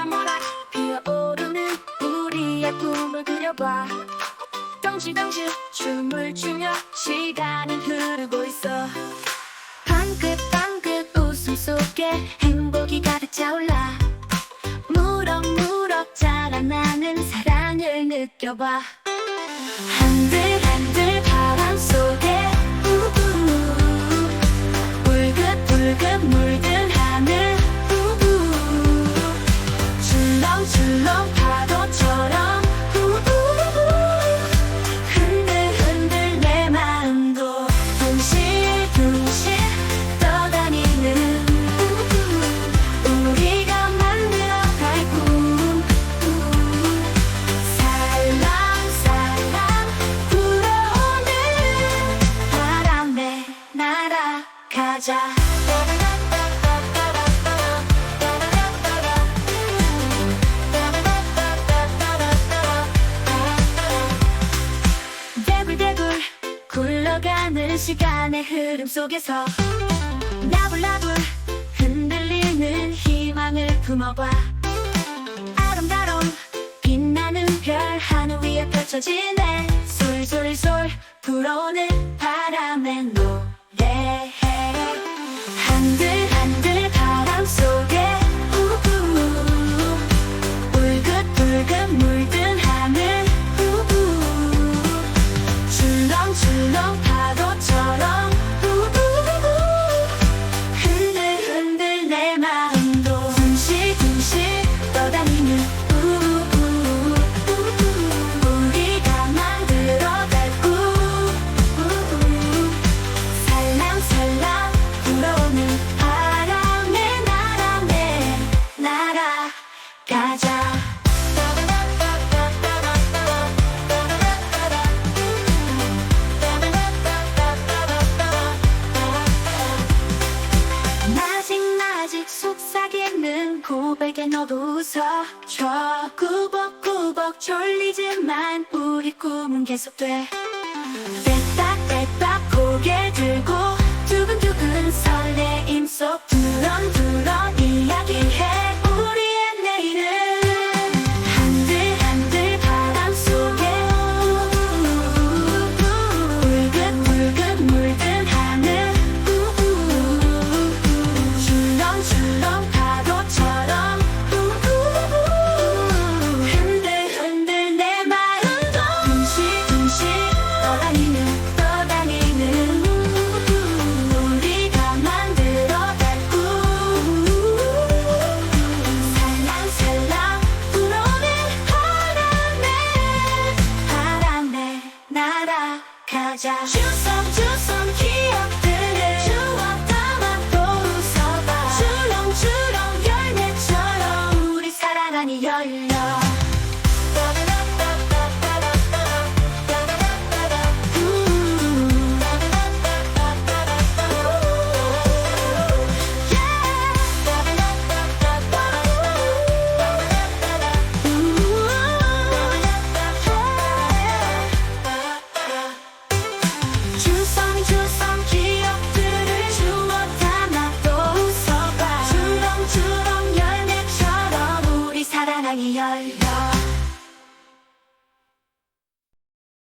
모락 피어오르는 우리의 꿈을 그려봐. 덩실덩실 춤을 추며 시간이 흐르고 있어. 방긋방긋 웃음 속에 행복이 가득 차올라. 무럭무럭 자라나는 사랑을 느껴봐. 한들한들 날아가자. 대굴대굴 굴러가는 시간의 흐름 속에서 나불나불 흔들리는 희망을 품어봐. 아름다운 빛나는 별 하늘 위에 펼쳐지네. 솔솔솔 불어오는 바람에 가 만들어갈 꿈 살랑살랑 불어오는 바람에 날아내 날아가자 너도 웃어 저 꾸벅꾸벅 졸리지만 우리 꿈은 계속돼. 기억하자 주섬 주섬 기억